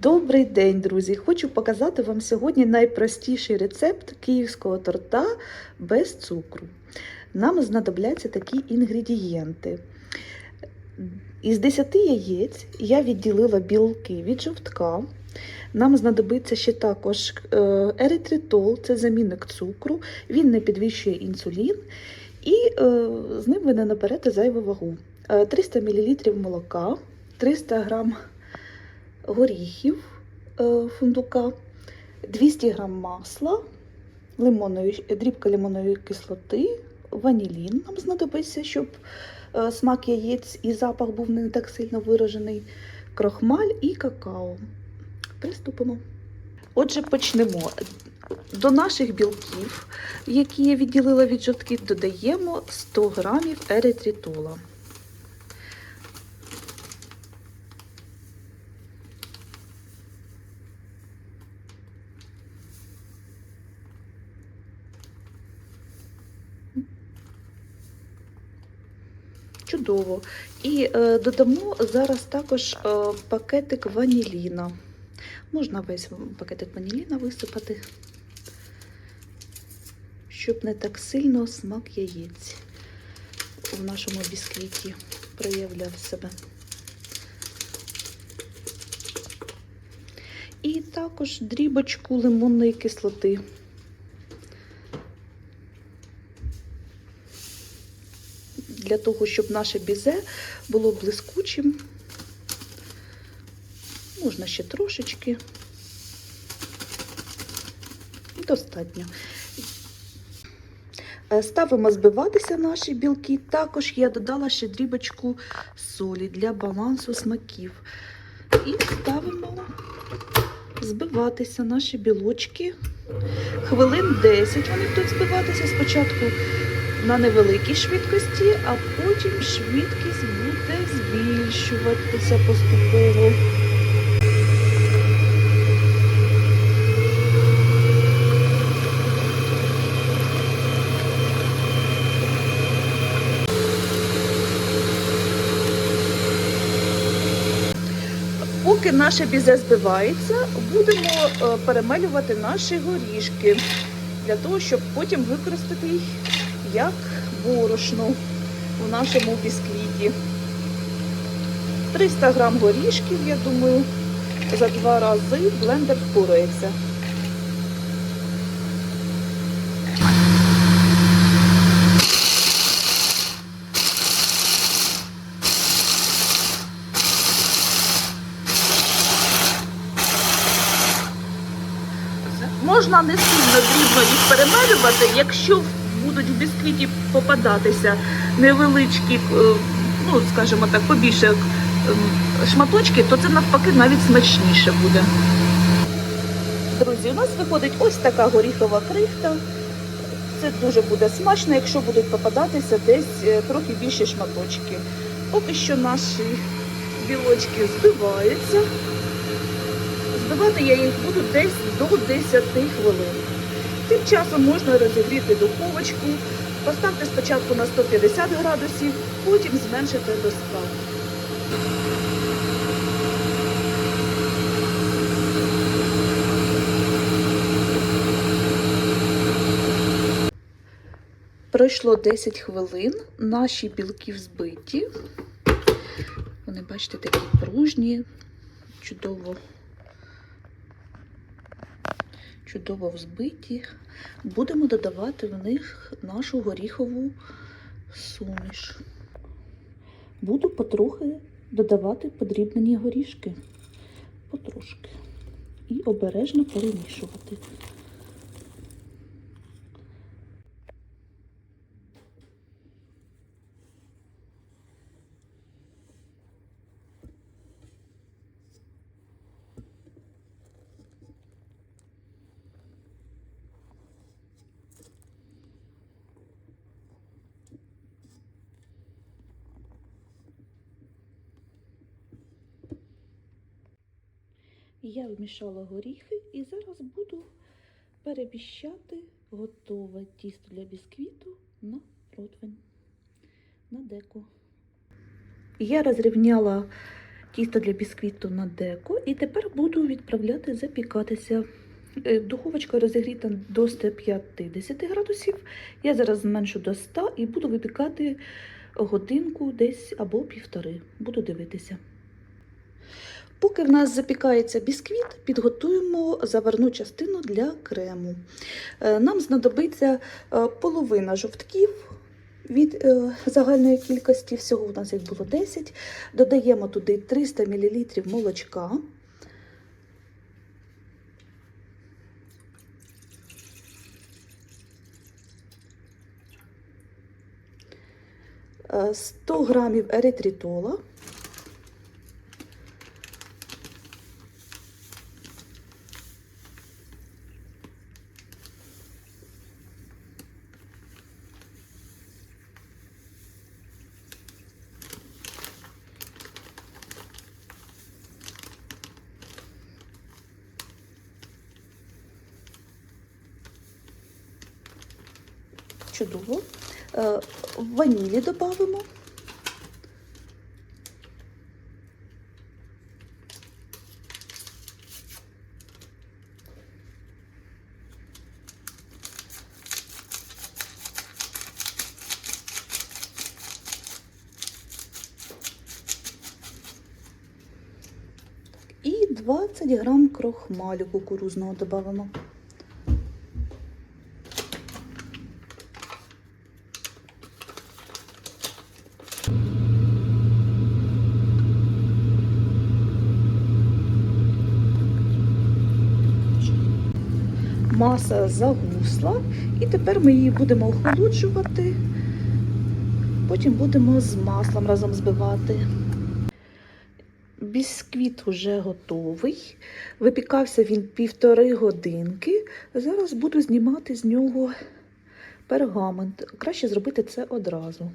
Добрий день, друзі! Хочу показати вам сьогодні найпростіший рецепт київського торта без цукру. Нам знадобляться такі інгредієнти. Із 10 яєць я відділила білки від жовтка. Нам знадобиться ще також е, еритритол, це замінник цукру, він не підвищує інсулін, і е, з ним ви не наберете зайву вагу. Е, 300 мл молока, 300 г горіхів е, фундука, 200 г масла, лимонної, дрібка лимонної кислоти, ванілін нам знадобиться, щоб е, смак яєць і запах був не так сильно виражений, крохмаль і какао. Приступимо. Отже, почнемо. До наших білків, які я відділила від жовтків, додаємо 100 г еритритола. Чудово. І е, додамо зараз також е, пакетик ваніліна. Можна весь пакетик ваніліна висипати, щоб не так сильно смак яєць в нашому бісквіті проявляв себе. І також дрібочку лимонної кислоти. Для того, щоб наше бізе було блискучим, можна ще трошечки. Достатньо. Е, Ставимо збиватися наші білки. Також я додала ще дрібочку солі для балансу смаків. І ставимо збиватися наші білочки. Хвилин 10 вони будуть збиватися спочатку на невеликій швидкості, а потім швидкість буде збільшуватися поступово. Поки наше бізе збивається, будемо е, перемелювати наші горішки для того, щоб потім використати їх як борошно у нашому бісквіті. 300 грам горішків, я думаю, за два рази блендер впорається. Можна не сильно дрібно їх перемелювати, якщо будуть в бісквіті попадатися невеличкі, е, ну скажімо так, побільше ем, шматочки, то це навпаки навіть смачніше буде. Друзі, у нас виходить ось така горіхова крихта. Це дуже буде смачно, якщо будуть попадатися десь е, трохи більші шматочки. Поки що наші білочки збиваються. Збивати я їх буду десь до 10 хвилин. Тим часом можна розігріти духовочку, поставте спочатку на 150 градусів, потім зменшити до 100. Пройшло 10 хвилин, наші білки взбиті. Вони, бачите, такі пружні, чудово чудово взбиті. Будемо додавати в них нашу горіхову суміш. Буду потрохи додавати подрібнені горішки. Потрошки. І обережно перемішувати. Я вмішала горіхи і зараз буду переміщати готове тісто для бісквіту на противень, на деко. Я розрівняла тісто для бісквіту на деко. І тепер буду відправляти запікатися. Е, Духовочка розігріта до 150 градусів. Я зараз зменшу до 100 і буду випікати годинку десь або півтори. Буду дивитися. Поки в нас запікається бісквіт, підготуємо заварну частину для крему. Е, Нам знадобиться е, половина жовтків від е, загальної кількості, всього у нас їх було 10. Додаємо туди 300 мл молочка. 100 грамів еритритола. Чудово. Е, Ванілі додамо. І 20 грам крохмалю кукурузного додамо. Маса загусла, і тепер ми її будемо охолоджувати, потім будемо з маслом разом збивати. Бісквіт вже готовий. Випікався він півтори годинки. Зараз буду знімати з нього пергамент. Краще зробити це одразу.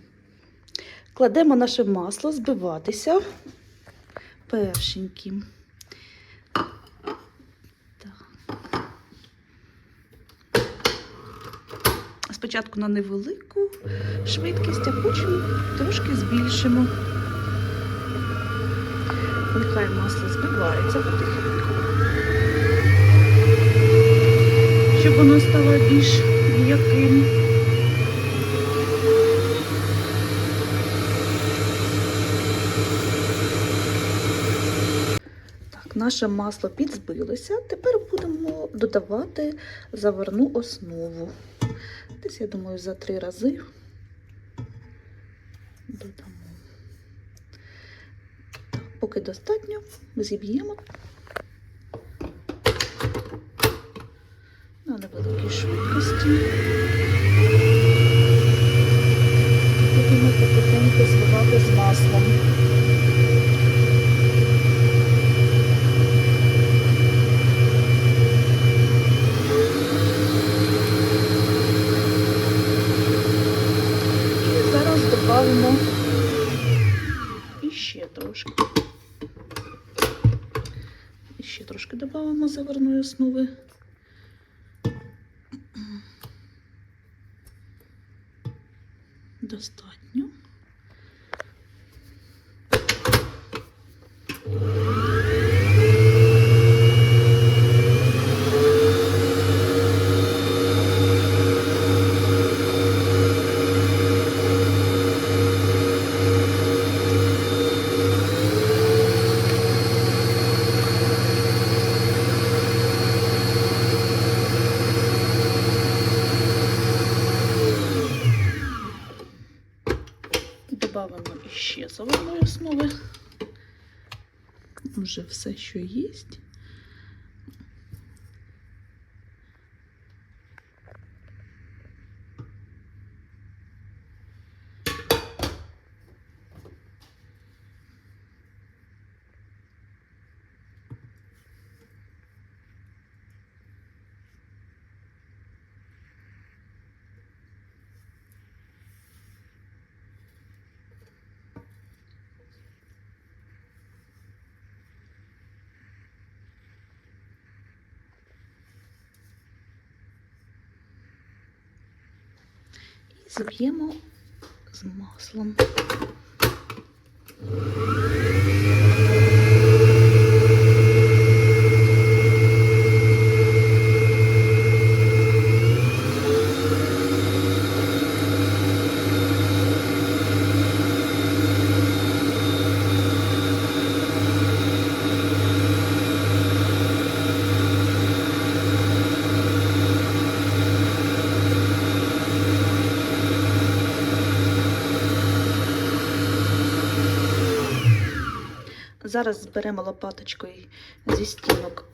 Кладемо наше масло збиватися першеньким. Спочатку на невелику швидкість, а потім трошки збільшимо. Нехай масло збивається потихеньку, щоб воно стало більш м'яким. Наше масло підзбилося. Тепер будемо додавати заварну основу. Десь, я думаю, за три рази додамо. Так, поки достатньо, зіб'ємо на невеликій швидкості. Будемо потихеньку збивати з маслом. І зараз додамо іще трошки. І ще трошки додамо заварної основи. Достатньо. Добавимо ще заварної основи. Вже все, що є. Зіб'ємо з маслом. Зараз зберемо лопаточкою зі стінок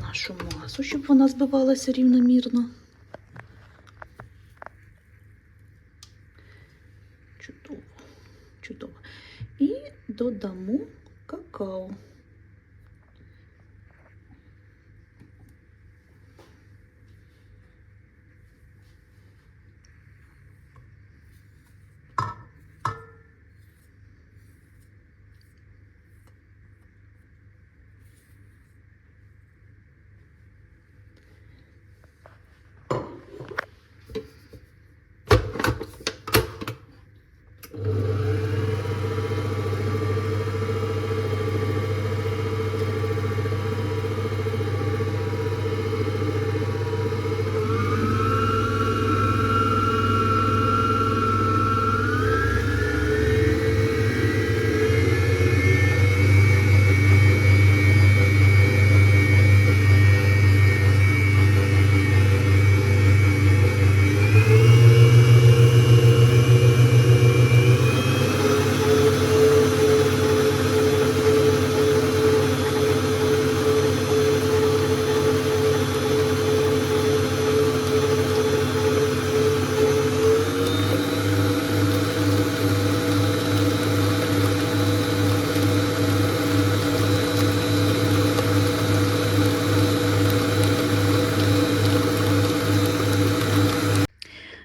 нашу масу, щоб вона збивалася рівномірно. Чудово, чудово. І додамо какао.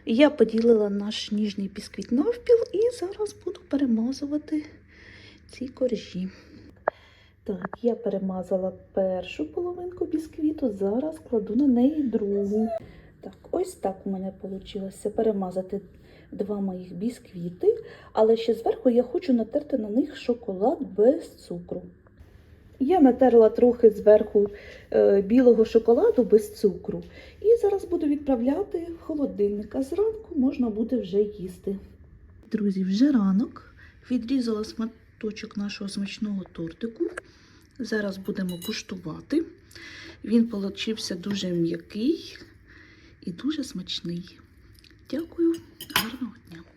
Я поділила наш ніжний бісквіт навпіл і зараз буду перемазувати ці коржі. Так, я перемазала першу половинку бісквіту, зараз кладу на неї другу. Так, ось так у мене вийшло перемазати два моїх бісквіти, але ще зверху я хочу натерти на них шоколад без цукру. Я натерла трохи зверху е, білого шоколаду без цукру. І зараз буду відправляти в холодильник, а зранку можна буде вже їсти. Друзі, вже ранок. Відрізала сматочок нашого смачного тортику. Зараз будемо куштувати. Він получився дуже м'який і дуже смачний. Дякую, гарного дня!